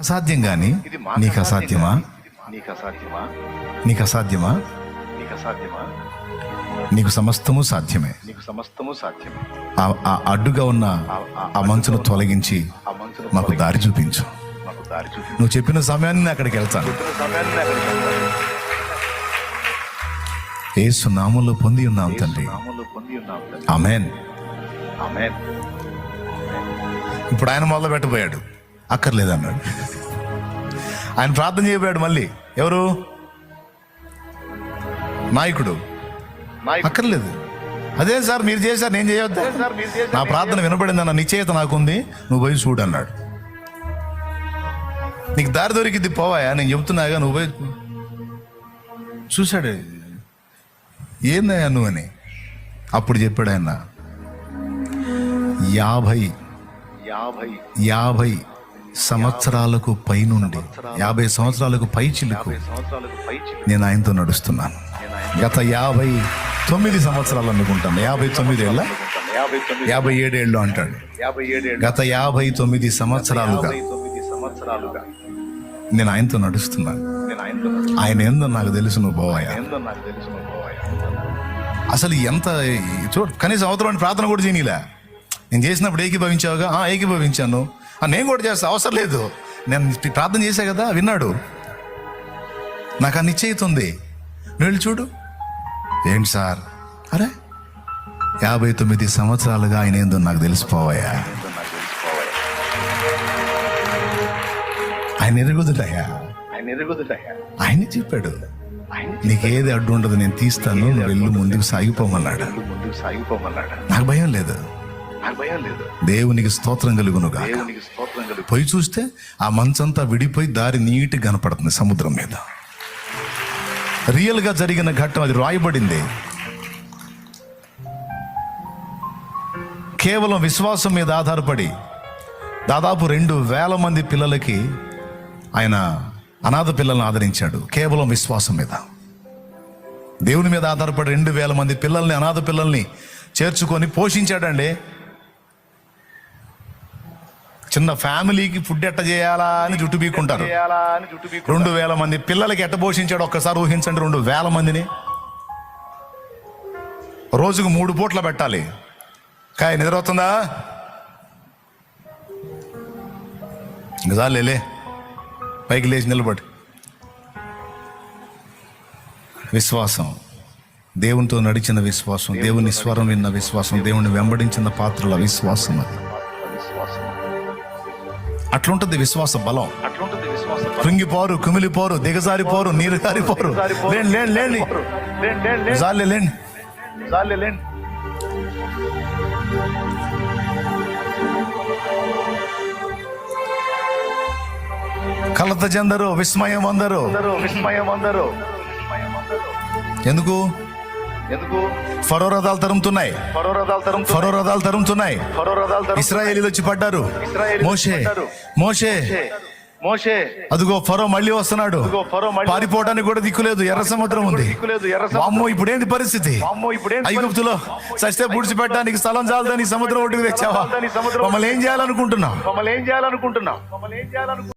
అసాధ్యం కానీ నీకు అసాధ్యమా? నీకు అసాధ్యమా? నీకు అసాధ్యమా? నీకు అసాధ్యమా? నీకు సమస్తము సాధ్యమే. నీకు సమస్తము సాధ్యమే. ఆ- అడ్డుగా ఉన్న ఆ మంచును తొలగించి మాకు దారి చూపించు. నువ్వు చెప్పిన సమయాన్ని నేను అక్కడికి వెళ్తాను. చెప్పిన సమయాన్ని అక్కడికి వెళ్తాను. ఏసు నామంలో పొంది ఉన్నాం తండ్రి. ఆమేన్. ఇప్పుడు ఆయన మొదలు పెట్టబోయాడు అక్కర్లేదన్నాడు. ఆయన ప్రార్థన చేయబోయాడు మళ్ళీ. ఎవరు? నాయకుడు. అక్కర్లేదు. అదే సార్ మీరు చేశారు నేను చేయొద్దా? నా ప్రార్థన వినబడిందన్న నిశ్చయత నాకుంది. నువ్వు పోయి చూడు అన్నాడు. నీకు దారి దొరికింది పోవాయా? నేను చెప్తున్నాగా నువ్వు పోయి చూశాడు. ఏందయ్యా నువ్వు అని? అప్పుడు చెప్పాడు ఆయన. యాభై. యాభై. యాభై. సంవత్సరాలకు పైనుండి యాభై సంవత్సరాలకు పై చిలుకు నేను ఆయనతో నడుస్తున్నాను. గత యాభై తొమ్మిది సంవత్సరాలు అనుకుంటాను. యాభై తొమ్మిది ఏళ్ళ? యాభై ఏడేళ్ళు అంటాడు. గత యాభై తొమ్మిది సంవత్సరాలుగా తొమ్మిది సంవత్సరాలుగా నేను ఆయనతో నడుస్తున్నాను. ఆయన ఏందో నాకు తెలుసు నువ్వు పోవాయా అసలు ఎంత చూడు కనీసం అవతల ప్రార్థన కూడా చేయనీలే? నేను చేసినప్పుడు ఏకీభవించావుగా? ఏకీభవించాను. నేను కూడా చేస్తా అవసరం లేదు. నేను ప్రార్థన చేశా కదా విన్నాడు. నాకు ఆ నిశ్చయిత ఉంది. వెళ్ళి చూడు. ఏంటి సార్? అరే యాభై తొమ్మిది సంవత్సరాలుగా ఆయన ఏందో నాకు తెలిసిపోవాయా? ఆయన ఎరుగుదుటయ్యా ఆయన ఆయన చెప్పాడు. ఆయన నీకు ఏది అడ్డు ఉండదు నేను తీస్తాను నువ్వు వెళ్ళు ముందుకు సాగిపోమన్నాడు. ముందుకు సాగిపోమన్నాడు. నాకు భయం లేదు. దేవునికి స్తోత్రం కలుగునుగా పోయి చూస్తే ఆ మంచంతా విడిపోయి దారి నీట్గా కనపడుతుంది సముద్రం మీద. రియల్గా జరిగిన ఘట్టం అది రాయబడింది. కేవలం విశ్వాసం మీద ఆధారపడి దాదాపు రెండు వేల మంది పిల్లలకి ఆయన అనాథ పిల్లల్ని ఆదరించాడు. కేవలం విశ్వాసం మీద. దేవుని మీద ఆధారపడి రెండు వేల మంది పిల్లల్ని అనాథ పిల్లల్ని చేర్చుకొని పోషించాడండి. చిన్న ఫ్యామిలీకి ఫుడ్ ఎట్ట చేయాలా అని జుట్టు బీక్కుంటారు. అని రెండు వేల మంది పిల్లలకి ఎట్ట పోషించాడు ఒక్కసారి ఊహించండి రెండు వేల మందిని. రోజుకు మూడు పూట్ల పెట్టాలి. కాయ నిద్ర అవుతుందా ఇంక చాలేలే పైకి లేచి నిలబడి. విశ్వాసం. దేవునితో నడిచిన విశ్వాసం దేవుని స్వరం విన్న విశ్వాసం దేవుని వెంబడించిన పాత్రల విశ్వాసం అది. అట్లుంటుంది విశ్వాస బలం. కృంగిపోరు కుమిలిపోరు దిగజారిపోరు నీరు కారిపోరు లేండి లేండి లేండి. జాలే లేండి. కలత చెందరు విస్మయం అందరు విస్మయం అందరూ. ఎందుకు? ఫరో రథాలు తరుముతున్నాయి. ఫరో రథాలు తరుముతున్నాయి. ఇస్రాయేలీలు వచ్చి పడ్డారు. మోషే. మోషే. మోషే. అదిగో ఫరో మళ్ళీ వస్తున్నాడు. పారిపోవడానికి కూడా దిక్కులేదు. ఎర్ర సముద్రం ఉంది. వామ్మో ఇప్పుడు ఏంది పరిస్థితి? అమ్మో ఇప్పుడేం ఐగుప్తులో సస్తే పూడ్చిపెట్టడానికి స్థలం చాలదని సముద్రం ఒడ్డుకు తెచ్చావా? మమ్మల్ని ఏం చేయాలనుకుంటున్నావు? మమ్మల్ని ఏం చేయాలనుకుంటున్నావు?